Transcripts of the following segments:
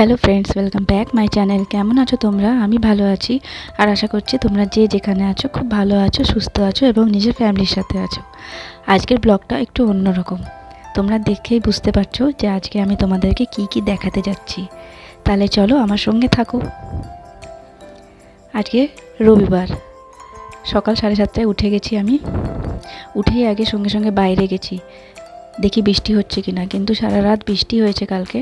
Hello friends, welcome back my channel. কেমন আছো তোমরা? আমি ভালো আছি। আর আশা করছি তোমরা যে যেখানে আছো খুব ভালো আছো, সুস্থ আছো এবং নিজের ফ্যামিলির সাথে আছো। আজকের ব্লগটা একটু অন্যরকম। তোমরা দেখেই বুঝতে পারছ যে আজকে আমি তোমাদেরকে কি কি দেখাতে যাচ্ছি। তাহলে চলো আমার সঙ্গে থাকো। আজকে রবিবার। সকাল সাড়ে সাতটায় উঠে গেছি আমি। উঠেই আগে সঙ্গে সঙ্গে বাইরে গেছি। দেখি বৃষ্টি হচ্ছে কিনা, কিন্তু সারা রাত বৃষ্টি হয়েছে কালকে,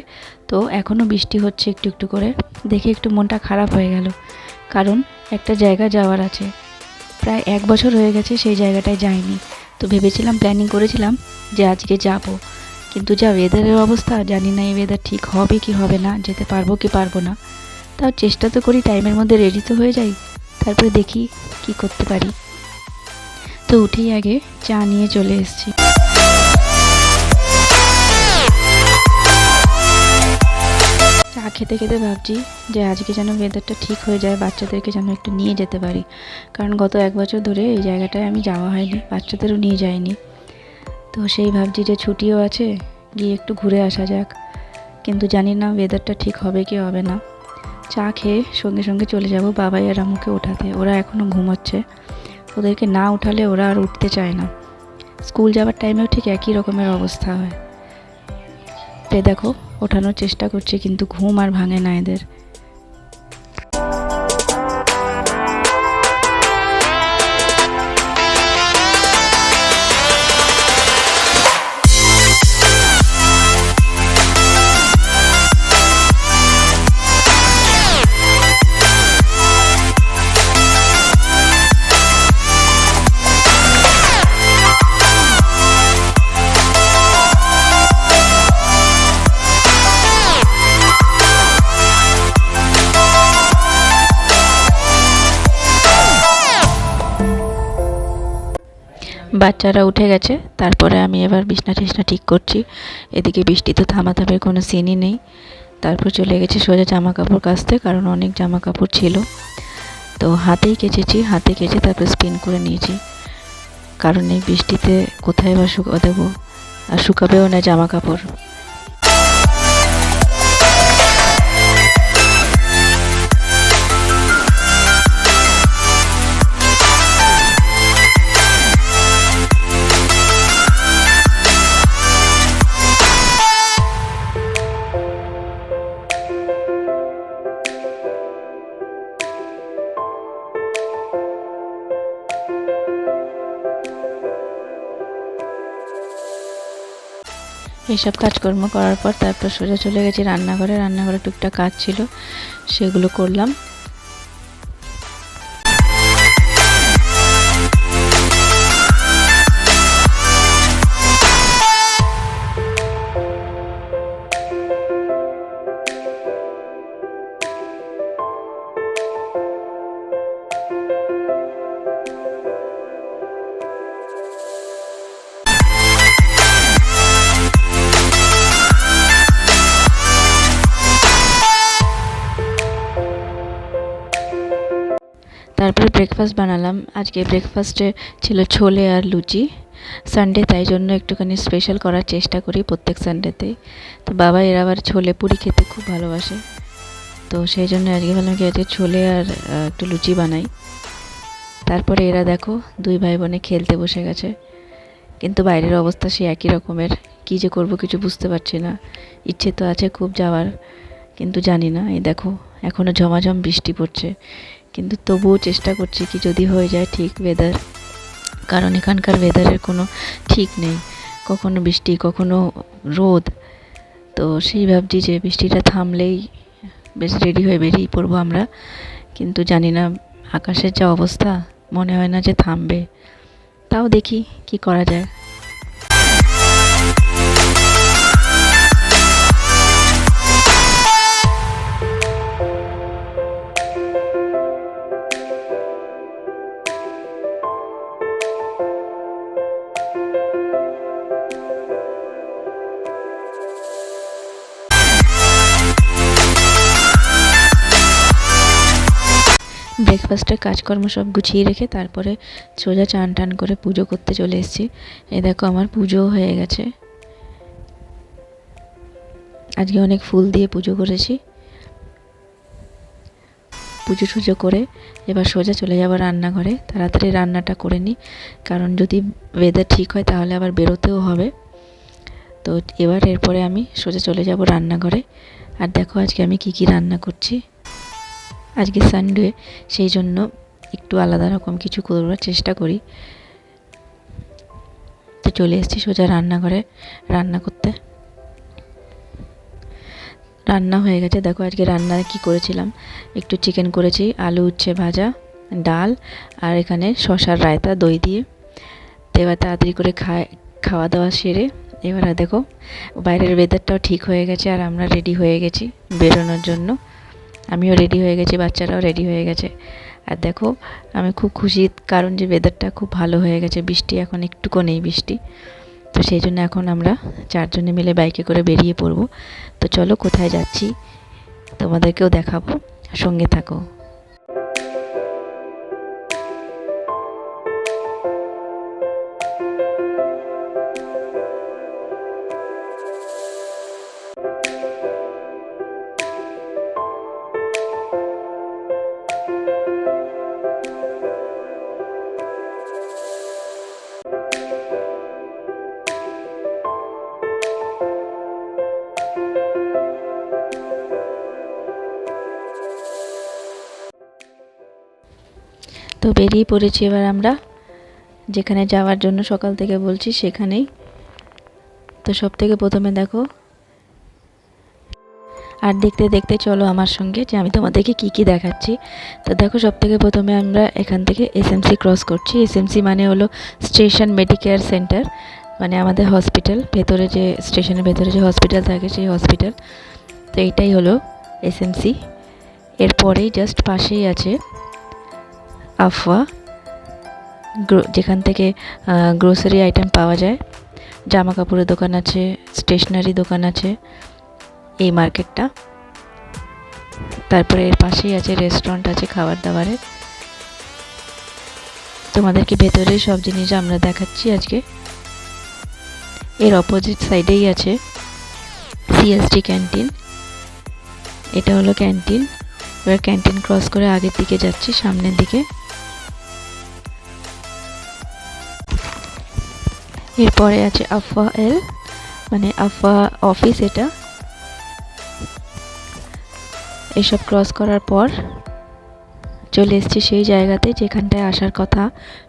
তো এখনও বৃষ্টি হচ্ছে একটু একটু করে। দেখে একটু মনটা খারাপ হয়ে গেল, কারণ একটা জায়গা যাওয়ার আছে। প্রায় এক বছর হয়ে গেছে সেই জায়গাটায় যাইনি, তো ভেবেছিলাম প্ল্যানিং করেছিলাম যে আজকে যাব। কিন্তু যা ওয়েদারের অবস্থা, জানি না এই ওয়েদার ঠিক হবে কি হবে না, যেতে পারব কি পারব না। তাও চেষ্টা তো করি টাইমের মধ্যে রেডি তো হয়ে যাই, তারপরে দেখি কি করতে পারি। তো উঠেই আগে চা নিয়ে চলে এসেছি। খেতে খেতে ভাবছি যে আজকে যেন ওয়েদারটা ঠিক হয়ে যায়, বাচ্চাদেরকে যেন একটু নিয়ে যেতে পারি। কারণ গত এক বছর ধরে এই জায়গাটায় আমি যাওয়া হয়নি, বাচ্চাদেরও নিয়ে যাইনি। তো সেই ভাবছি যে ছুটিও আছে, গিয়ে একটু ঘুরে আসা যাক। কিন্তু জানি না ওয়েদারটা ঠিক হবে কি হবে না। চা খেয়ে সঙ্গে সঙ্গে চলে যাব বাবাই আর আমুকে ওঠাতে। ওরা এখনও ঘুমোচ্ছে। ওদেরকে না উঠালে ওরা আর উঠতে চায় না। স্কুল যাওয়ার টাইমেও ঠিক একই রকমের অবস্থা হয়। তো দেখো ওঠানোর চেষ্টা করছে কিন্তু ঘুম আর ভাঙে না এদের। বাচ্চারা উঠে গেছে, তারপরে আমি এবার বিছনা টিছনা ঠিক করছি। এদিকে বৃষ্টি তো থামাথামের কোনো সিনই নেই। তারপর চলে গেছে সোজা জামা কাপড় কাচতে, কারণ অনেক জামা কাপড় ছিল। তো হাতেই কেচেছি, হাতে কেচে তারপর স্পিন করে নিয়েছি। কারণ এই বৃষ্টিতে কোথায় বা শুকা দেবো? আর শুকাবেও না জামা কাপড় এইসব কাজকর্ম করার পর তারপর সোজা চলে গেছি রান্নাঘরে। রান্নাঘরে টুকটাক কাজ ছিল, সেগুলো করলাম। তারপরে ব্রেকফাস্ট বানালাম। আজকে ব্রেকফাস্টে ছিল ছোলে আর লুচি। সানডে তাই জন্য একটুখানি স্পেশাল করার চেষ্টা করি প্রত্যেক সানডেতেই তো বাবা এরা আবার ছোলে পুরি খেতে খুব ভালোবাসে। তো সেই জন্য আজকে ভাবলাম কি আজকে ছোলে আর একটু লুচি বানাই। তারপরে এরা দেখো দুই ভাই বোনে খেলতে বসে গেছে। কিন্তু বাইরের অবস্থা সে একই রকমের। কী যে করব কিছু বুঝতে পারছি না। ইচ্ছে তো আছে খুব যাওয়ার। কিন্তু জানি না, এই দেখো এখনও ঝমাঝম বৃষ্টি পড়ছে। কিন্তু তবুও চেষ্টা করছি কি যদি হয়ে যায় ঠিক ওয়েদার কারণ এখানকার ওয়েদারের কোনো ঠিক নেই। কখনো বৃষ্টি, কখনো রোদ। তো সেই ভাবছি যে বৃষ্টিটা থামলেই বেশ রেডি হয়ে বেরিয়ে পড়ব আমরা। কিন্তু জানি না আকাশের যা অবস্থা, মনে হয় না যে থামবে। তাও দেখি কি করা যায়। ব্রেকফাস্টের কাজকর্ম সব গুছিয়ে রেখে তারপরে সোজা চান টান করে পুজো করতে চলে এসেছি। এই দেখো আমার পুজো হয়ে গেছে। আজকে অনেক ফুল দিয়ে পুজো করেছি। পুজো টুজো করে এবার সোজা চলে যাব রান্নাঘরে। তাড়াতাড়ি রান্নাটা করে নিই। কারণ যদি ওয়েদার ঠিক হয় তাহলে আবার বেরোতেও হবে। তো এবার এরপরে আমি সোজা চলে যাব রান্নাঘরে। আর দেখো আজকে আমি কি কি রান্না করছি। আজকে সানডে সেই জন্য একটু আলাদা রকম কিছু করবার চেষ্টা করি। তো চলে এসেছি সোজা রান্নাঘরে রান্না করতে। রান্না হয়ে গেছে। দেখো আজকে রান্না কি করেছিলাম। একটু চিকেন করেছি, আলু উচ্ছে ভাজা, ডাল আর এখানে শশার রায়তা, দই দিয়ে। তো এবার তাড়াতাড়ি করে খায়, খাওয়া দাওয়া সেরে এবার দেখো বাইরের ওয়েদারটাও ঠিক হয়ে গেছে আর আমরা রেডি হয়ে গেছি বেরোনোর জন্য। আমিও রেডি হয়ে গেছি, বাচ্চারাও রেডি হয়ে গেছে। আর দেখো, আমি খুব খুশি, কারণ যে ওয়েদারটা খুব ভালো হয়ে গেছে, বৃষ্টি এখন একটুকু নেই বৃষ্টি। তো সেই জন্য এখন আমরা চারজনে মিলে বাইকে করে বেরিয়ে পড়ব। তো চলো কোথায় যাচ্ছি, তোমাদেরকেও দেখাবো, সঙ্গে থাকো। তো বেরিয়ে পড়েছি এবার আমরা। যেখানে যাওয়ার জন্য সকাল থেকে বলছি সেখানেই। তো সব থেকে প্রথমে দেখো। আর দেখতে দেখতে চলো আমার সঙ্গে যে আমি তোমাদেরকে কি কি দেখাচ্ছি। তো দেখো সব থেকে প্রথমে আমরা এখান থেকে এসএমসি ক্রস করছি। এসএমসি মানে হলো স্টেশন মেডিকেয়ার সেন্টার মানে আমাদের হসপিটাল। ভেতরে যে, স্টেশনের ভেতরে যে হসপিটাল থাকে সেই হসপিটাল। তো এইটাই হলো এসএমসি এরপরেই জাস্ট পাশেই আছে আফওয়া যেখান থেকে গ্রোসারি আইটেম পাওয়া যায়। জামা কাপড়ের দোকান আছে স্টেশনারি দোকান আছে, এই মার্কেটটা। তারপরে এর পাশেই আছে রেস্টুরেন্ট আছে খাবার দাবারের তোমাদেরকে ভেতরে সব জিনিস আমরা দেখাচ্ছি আজকে। এর অপোজিট সাইডেই আছে সিএসডি ক্যান্টিন এটা হলো ক্যান্টিন এবার ক্যান্টিন ক্রস করে আগের দিকে যাচ্ছি, সামনের দিকে। এরপরে আছে আফা এল মানে আফা অফিস এটা। এসব ক্রস করার পর চলে এসছি সেই জায়গাতে যেখানটায় আসার কথা।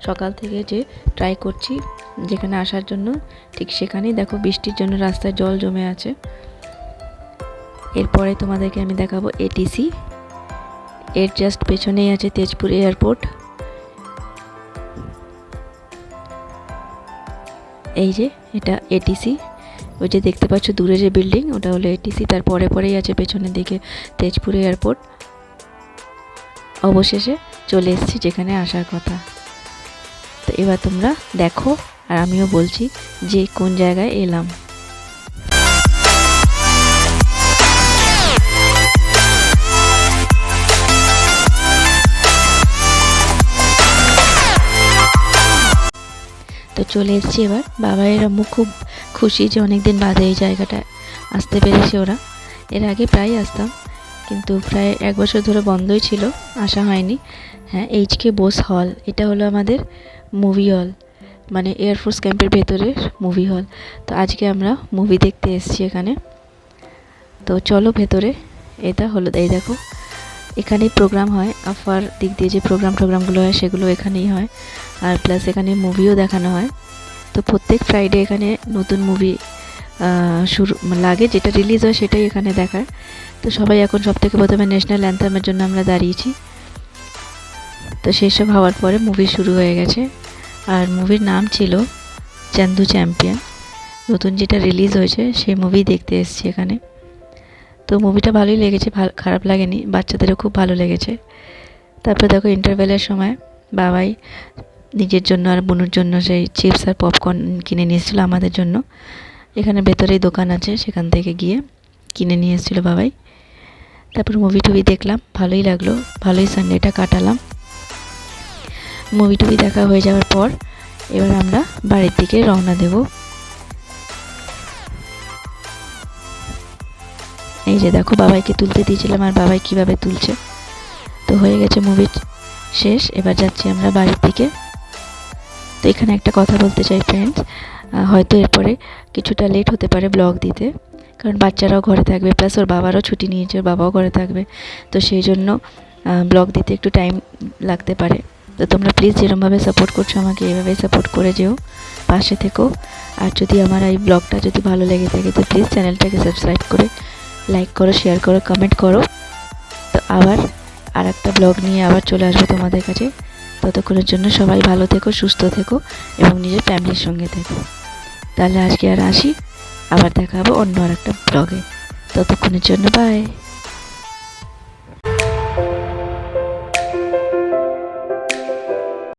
সকাল থেকে যে ট্রাই করছি, যেখানে আসার জন্য ঠিক সেখানেই দেখো বৃষ্টির জন্য রাস্তায় জল জমে আছে। এরপরে তোমাদেরকে আমি দেখাবো এটিসি এর জাস্ট পেছনেই আছে তেজপুর এয়ারপোর্ট এই যে, এটা এটিসি ওই যে দেখতে পাচ্ছ দূরে যে বিল্ডিং, ওটা হলো এটিসি তার পরে পরেই আছে পেছনের দিকে তেজপুর এয়ারপোর্ট। অবশেষে চলে এসছি যেখানে আসার কথা। তো এবার তোমরা দেখো আর আমিও বলছি যে কোন জায়গায় এলাম। চলে এসেছি এবার। বাবা এরমও খুব খুশি যে অনেক দিন বাদে এই জায়গাটা আসতে পেরেছে ওরা। এর আগে প্রায় আসতাম, কিন্তু প্রায় এক বছর ধরে বন্ধই ছিল, আসা হয়নি। হ্যাঁ এইচ কে বোস হল, এটা হলো আমাদের মুভি হল মানে এয়ারফোর্স ক্যাম্পের ভেতরের মুভি হল তো আজকে আমরা মুভি দেখতে এসেছি এখানে। তো চলো ভেতরে, এটা হলো, এই দেখো। এখানেই প্রোগ্রাম হয় আফার দিক দিয়ে যে প্রোগ্রাম টোগ্রামগুলো হয়, সেগুলো এখানেই হয়। আর প্লাস এখানে মুভিও দেখানো হয়। তো প্রত্যেক ফ্রাইডে এখানে নতুন মুভি শুরু লাগে, যেটা রিলিজ হয় সেটাই এখানে দেখায় তো সবাই এখন সব থেকে প্রথমে ন্যাশনাল অ্যান্থামের জন্য আমরা দাঁড়িয়েছি। তো সেসব হওয়ার পরে মুভি শুরু হয়ে গেছে। আর মুভির নাম ছিল চান্দু চ্যাম্পিয়ন নতুন যেটা রিলিজ হয়েছে, সেই মুভি দেখতে এসছি এখানে। তো মুভিটা ভালোই লেগেছে, ভালো, খারাপ লাগেনি, বাচ্চাদেরও খুব ভালো লেগেছে। তারপরে দেখো ইন্টারভেলের সময় বাবাই নিজের জন্য আর বোনুর জন্য সেই চিপস আর পপকর্ন কিনে নিয়ে এসেছিল আমাদের জন্য। এখানে ভেতরেই দোকান আছে, সেখান থেকে গিয়ে কিনে নিয়ে এসেছিল বাবাই। তারপর মুভি টুভি দেখলাম, ভালোই লাগল, ভালোই সানডেটা কাটালাম। মুভি টুভি দেখা হয়ে যাওয়ার পর এবার আমরা বাড়ির দিকে রওনা দেব। এই যে দেখো বাবাইকে তুলতে দিয়েছিলাম আর বাবাই কীভাবে তুলছে। তো হয়ে গেছে মুভি শেষ। এবার যাচ্ছি আমরা বাড়ির দিকে। তো এখানে একটা কথা বলতে চাই ফ্রেন্ডস হয়তো এরপরে কিছুটা লেট হতে পারে ব্লগ দিতে। কারণ বাচ্চারাও ঘরে থাকবে প্লাস ওর বাবারও ছুটি নিয়েছে, ওর বাবাও ঘরে থাকবে। তো সেই জন্য ব্লগ দিতে একটু টাইম লাগতে পারে। তো তোমরা প্লিজ যেরমভাবে সাপোর্ট করছ আমাকে এভাবেই সাপোর্ট করে যেও, পাশে থেকো। আর যদি আমার এই ব্লগটা যদি ভালো লেগে থাকে, তো প্লিজ চ্যানেলটাকে সাবস্ক্রাইব করে লাইক করো শেয়ার করো কমেন্ট করো। তো আবার আর একটা ব্লগ নিয়ে আবার চলে আসব তোমাদের কাছে। ততক্ষণের জন্য সবাই ভালো থেকো, সুস্থ থেকো এবং নিজের ফ্যামিলির সঙ্গে থেকো। তাহলে আজকে আর আসি, আবার দেখা হবে অন্য আর একটা ব্লগে ততক্ষণের জন্য বাই